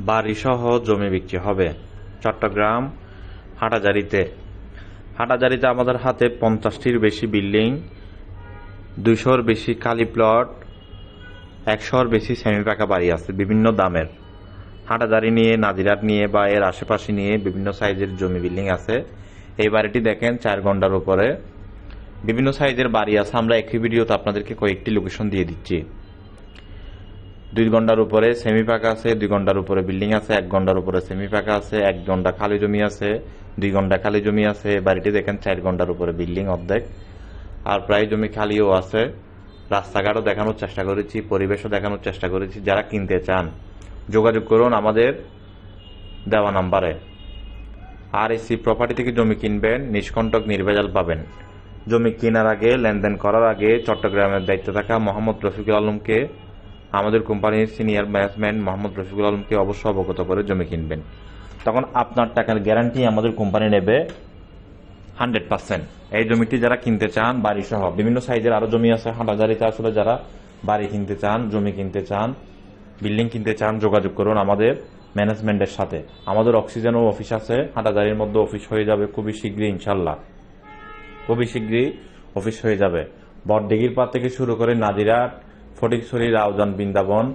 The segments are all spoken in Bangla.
বাড়িসহ জমি বিক্রি হবে। চট্টগ্রাম, হাটাজারিতে। হাটাজারিতে আমাদের হাতে পঞ্চাশটির বেশি বিল্ডিং, দুইশোর বেশি কালি প্লট, একশোর বেশি সেমি পাকা বাড়ি আছে, বিভিন্ন দামের। হাটাদারি নিয়ে নাজিরাট নিয়ে বা এর আশেপাশে নিয়ে বিভিন্ন সাইজের জমি বিল্ডিং আছে। এই বাড়িটি দেখেন চার ঘণ্টার উপরে। বিভিন্ন সাইজের বাড়ি আছে, আমরা একই ভিডিওতে আপনাদেরকে কয়েকটি লোকেশন দিয়ে দিচ্ছি। দুই ঘণ্টার উপরে সেমি পাকা আছে, দুই ঘণ্টার উপরে বিল্ডিং আছে, এক ঘণ্টার উপরে সেমি পাকা আছে, এক ঘণ্টা খালি জমি আছে, দুই ঘণ্টা খালি জমি আছে। বাড়িটি দেখেন, চার ঘণ্টার উপরে বিল্ডিং অর্ধেক। আর প্রায় জমি খালিও আছে। রাস্তাঘাটও দেখানোর চেষ্টা করেছি, পরিবেশও দেখানোর চেষ্টা করেছি। যারা কিনতে চান, যোগাযোগ করুন আমাদের দেওয়া নাম্বারে। আর এসি প্রপার্টি থেকে জমি কিনবেন, নিষ্কণ্টক নির্ভেজাল পাবেন। জমি কেনার আগে, লেনদেন করার আগে চট্টগ্রামের দায়িত্বে থাকা মোহাম্মদ রফিকুল আলমকে আমাদের কোম্পানির সিনিয়র ম্যানেজমেন্ট মোহাম্মদ রফিকুল আলমকে অবশ্যই অবগত করে জমি কিনবেন। তখন আপনার টাকার গ্যারান্টি আমাদের কোম্পানি নেবে হান্ড্রেড পার্সেন্ট। এই জমিটি যারা কিনতে চান বাড়ি সহ বিভিন্ন সাইজের আরও জমি আছে, হাটাজারিতে আসলে যারা বাড়ি কিনতে চান, জমি কিনতে চান, বিল্ডিং কিনতে চান, যোগাযোগ করুন আমাদের ম্যানেজমেন্টের সাথে। আমাদের অক্সিজেনও অফিস আছে, হাটাজারির মধ্যে অফিস হয়ে যাবে খুবই শীঘ্রই ইনশাল্লাহ খুবই শীঘ্রই অফিস হয়ে যাবে। বড়দিঘির পার থেকে শুরু করে নাজিরাট ফটিকছড়ি, রাউজান, বৃন্দাবন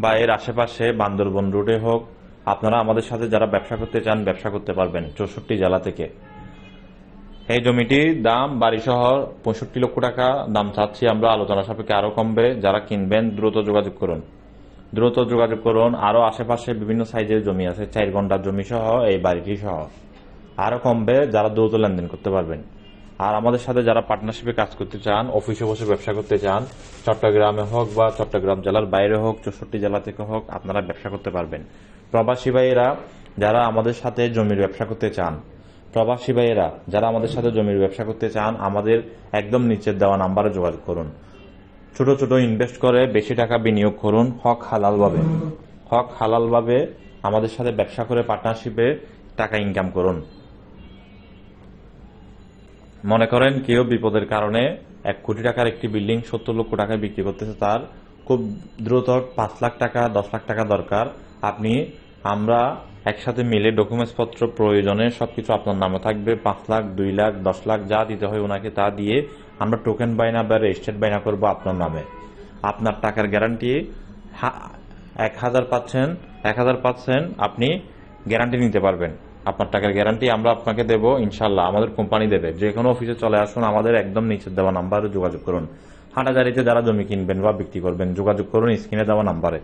বা এর আশেপাশে বান্দরবন রুটে হোক, আপনারা আমাদের সাথে যারা ব্যবসা করতে চান, ব্যবসা করতে পারবেন চৌষট্টি জেলা থেকে। এই জমিটির দাম বাড়ি শহর পঁয়ষট্টি লক্ষ টাকা, দাম চাচ্ছি আমরা, আলোচনা সাপেক্ষে আরও কমবে। যারা কিনবেন, দ্রুত যোগাযোগ করুন। দ্রুত যোগাযোগ করুন, আরও আশেপাশে বিভিন্ন সাইজের জমি আছে, চার ঘণ্টার জমি সহ, এই বাড়িটি সহ। আরও কমবে, যারা দ্রুত লেনদেন করতে পারবেন। আর আমাদের সাথে যারা পার্টনারশিপে কাজ করতে চান অফিসে বসে ব্যবসা করতে চান, চট্টগ্রামে হোক বা চট্টগ্রাম জেলার বাইরে হোক, চৌষট্টি জেলা থেকে হোক, আপনারা ব্যবসা করতে পারবেন। প্রবাসী ভাইয়েরা, যারা আমাদের সাথে জমির ব্যবসা করতে চান, প্রবাসী ভাইয়েরা, যারা আমাদের সাথে জমির ব্যবসা করতে চান, আমাদের একদম নিচের দেওয়া নাম্বারে যোগাযোগ করুন। ছোট ছোট ইনভেস্ট করে বেশি টাকা বিনিয়োগ করুন, হক হালালভাবে হক হালালভাবে আমাদের সাথে ব্যবসা করে পার্টনারশিপে টাকা ইনকাম করুন। মনে করেন কেউ বিপদের কারণে এক কোটি টাকার একটি বিল্ডিং সত্তর লক্ষ টাকায় বিক্রি করতেছে, তার খুব দ্রুত পাঁচ লাখ টাকা, দশ লাখ টাকা দরকার। আপনি, আমরা একসাথে মিলে ডকুমেন্টস পত্র প্রয়োজনে সবকিছু আপনার নামে থাকবে, পাঁচ লাখ, দুই লাখ, দশ লাখ, যা দিতে হয় ওনাকে তা দিয়ে আমরা টোকেন বাইনা বা রেজিস্টার্ড বাইনা করব আপনার নামে। আপনার টাকার গ্যারান্টি এক হাজার পাচ্ছেন, এক হাজার পাচ্ছেন, আপনি গ্যারান্টি নিতে পারবেন। আপনার টাকার গ্যারান্টি আমরা আপনাকে দেব, ইনশাল্লাহ আমাদের কোম্পানি দেবে। যে কোনো অফিসে চলে আসুন, আমাদের একদম নিচের দেওয়া নাম্বারে যোগাযোগ করুন। হাটাজারিতে যারা জমি কিনবেন বা বিক্রি করবেন, যোগাযোগ করুন স্ক্রিনে দেওয়া নাম্বারে